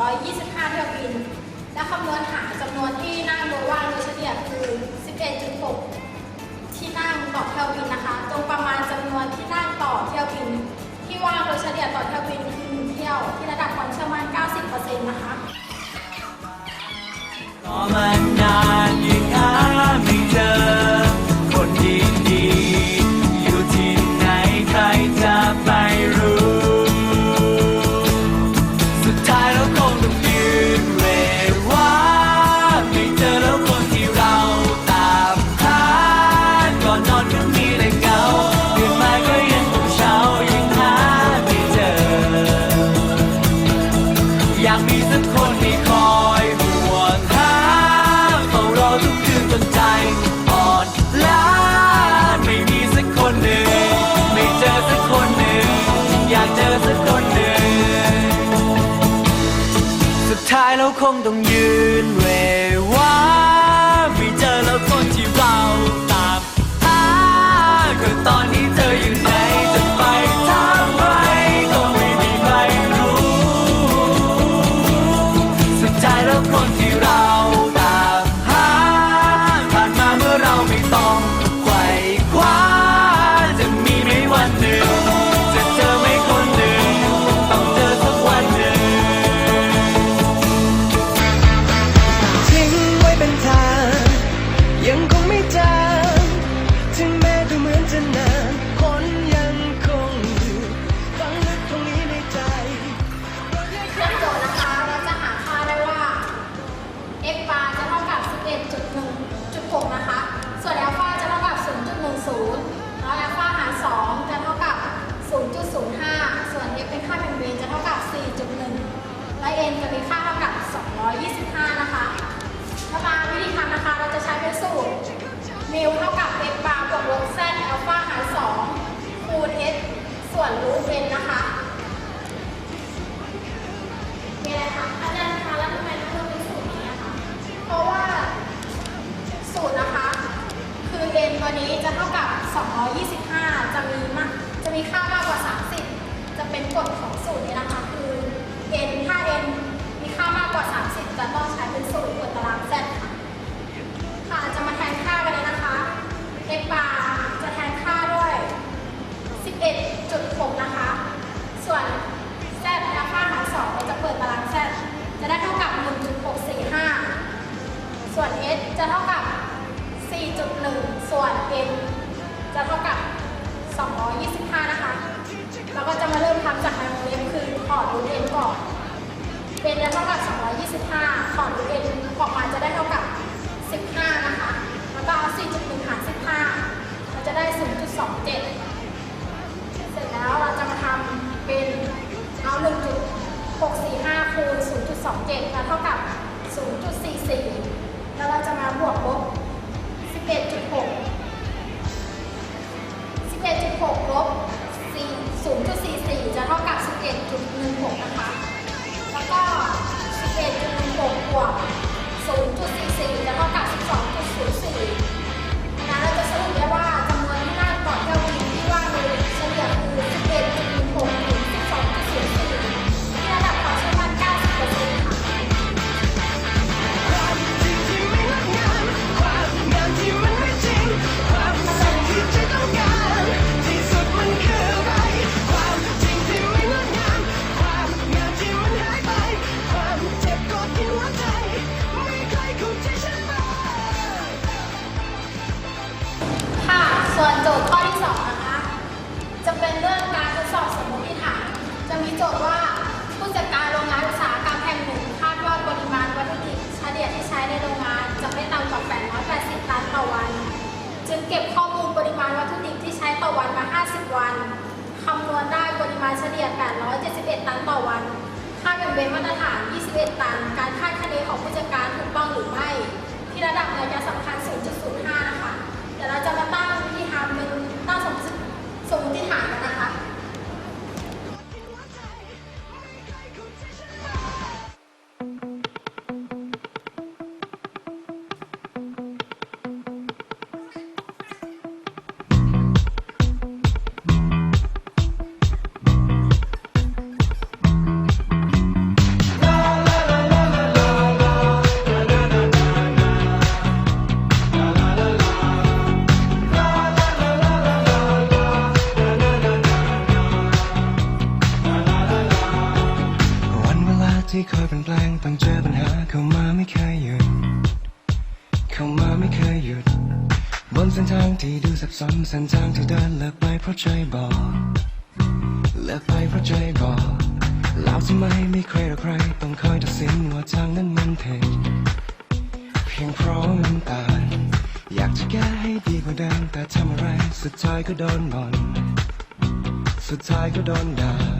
225 เที่ยวบิน และคำนวณหาจำนวนที่นั่งโดยว่างโดยเฉลี่ยคือ 11.6 ที่นั่งต่อเที่ยวบินนะคะ ตรงประมาณจำนวนที่นั่งต่อเที่ยวบิน ที่ว่างโดยเฉลี่ยต่อเที่ยวบินคือ1เที่ยว ที่ระดับความเชื่อมั่น 90%นะคะ คนที่คอยห่วงหาเฝ้ารอทุกคืนจนใจอ่อนล้าไม่มีสักคนหนึ่ง ไม่เจอสักคนหนึ่ง อยากเจอสักคนหนึ่ง สุดท้ายเราคงต้องยืนเว n จะมีค่าเท่ากับ 225 นะคะถ้ามาวิธีทำนะคะ เราจะใช้เป็นสูตรมิวเท่ากับ f bar บวกลบ z alpha หาร 2 คูณ s ส่วนรูท n นนะคะมีอะไรคะอาจารย์คะแล้วทำไมต้องเลือกเป็นสูตรนี้อะคะ เพราะว่าสูตรนะคะ คือ n ตัวนี้จะเท่ากับ 225 จะมีมากจะมีค่ามากกว่า 30 จะเป็นกฎของสูตรนี้นะคะ คือ n ถ้ามามากกว่า 30 จะต้องใช้เป็นสูตรกฎตาราง z ค่ะค่ะจะมาแทนค่ากันเลยนะคะ f bar จะแทนค่าด้วย 11.6 นะคะ ส่วน z และค่าหาร2เราจะเปิดตาราง z จะได้เท่ากับ 1.645 ส่วน s จะเท่ากับ 4.1 ส่วน n จะเท่ากับ 225 นะคะ เราก็จะมาเริ่มทำจากในวงเล็บคือถอดรูท n ก่อน n จะเท่ากับ 15 ของ n ออกมาจะได้เท่ากับ 15 นะคะ แล้วก็เอา 4.1 หาร 15 เราจะได้ 0.27 เสร็จแล้วเราจะมาทำเป็นเอา 1.645 คูณ 0.27 แล้วเท่ากับ 0.44 แล้วเราจะมา 50 วัน คำนวณได้ปริมาณเฉลี่ย 871 ตันต่อวัน ค่าเป็นเบนมาตรฐาน 21 ตัน การคาดคะเนของผู้จัดการถูกต้องหรือไม่ ที่ระดับระยะสำคัญ 0.05 ที่คอยเปลี่ยนแปลงต้องเจอปัญหาเข้ามาไม่เคยหยุด เข้ามาไม่เคยหยุด บนเส้นทางที่ดูซับสนเส้นทางที่เดินเลิกไปเพราะใจบอกเลิกไปเพราะใจบอกแล้วทำไมไม่เคยหรอใคร ต้องคอยตัดสินว่าทางนั้นมันผิดเพียงเพราะมันตายอยากจะแก้ให้ดีกว่าเดิมแต่ทำอะไร สุดท้ายก็โดนบ่นสุดท้ายก็โดนด่า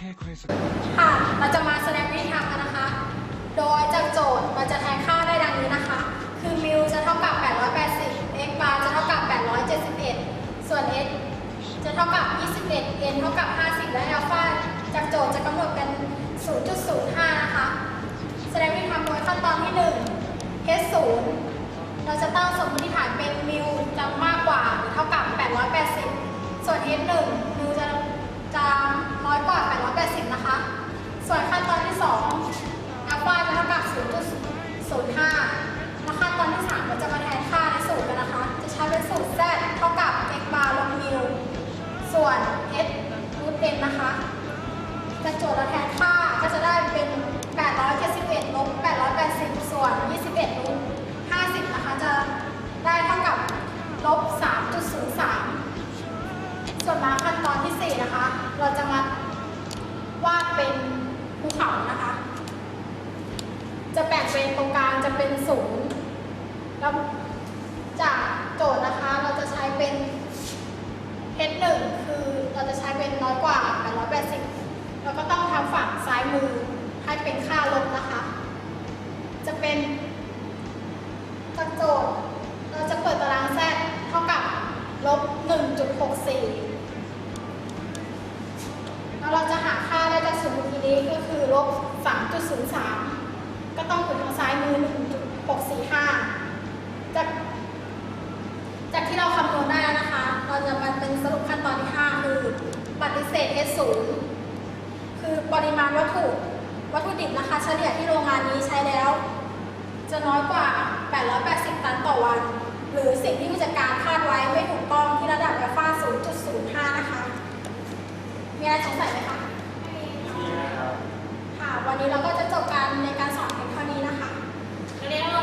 ค่ใครสักคนค่ะ เราจะมาแสดงวิธีทำกันนะคะ โดยจากโจทย์เราจะแทนค่าได้ดังนี้นะคะ คือมิวจะเท่ากับ 880 x bar จะเท่ากับ 871 ส่วน x จะเท่ากับ 21 n เท่ากับ 50 และ alpha จากโจทย์จะกำหนดเป็น 0.05 นะคะ แสดงวิธีทำโดยขั้นตอนที่ 1 h 0เราจะตั้งสมมติฐานเป็นมิวจะมากกว่าหรือเท่ากับ 880 ส่วน h 1มิวจะ จะน้อยกว่า 880 นะคะ ส่วนขั้นตอนที่2อัลฟาจะเท่ากับ 0.05 และขั้นตอนที่ 3 เราจะมาแทนค่าในสูตรกันนะคะ จะใช้เป็นสูตร z เท่ากับ x bar ลบมิวส่วน h รูท n นะคะ จะโจทย์และแทนค่าก็จะได้เป็น 871ลบ880 ส่วน 21ลบ50 นะคะ จะได้เท่ากับลบ 3.03 ส่วนมาขั้นตอนที่ 4 นะคะ เราจะมาวาดเป็นภูเขานะคะ จะแบ่งเป็นตรงกลางจะเป็นศูนย์แล้วจากโจทย์นะคะ เราจะใช้เป็น h 1คือเราจะใช้เป็นน้อยกว่า 880 เราก็ต้องทำฝั่งซ้ายมือให้เป็นค่าลบนะคะ จะเป็นจากโจทย์ เราจะเปิดตารางแซดเท่ากับลบ 1.64 แล้วเราจะหาค่าได้จากสมมติ นี้ก็คือลบ 3.03 ก็ต้องอยู่ทางซ้ายมือ 1.645 จากจากที่เราคำนวณได้แล้วนะคะ เราจะมาเป็นสรุปขั้นตอนที่ 5 คือปฏิเสธ S 0 คือปริมาณวัตถุวัตถุดิบนะคะ เฉลี่ยที่โรงงานนี้ใช้แล้ว จะน้อยกว่า 880 ตันต่อวัน หรือสิ่งที่ผู้จัดการคาดไว้ไม่ถูกต้องที่ระดับอัลฟา0.05 นะคะ มีอะไรสงสัยไหมคะ ค่ะ วันนี้เราก็จะจบการในการสอนเพียงเท่านี้นะคะเรียนว่า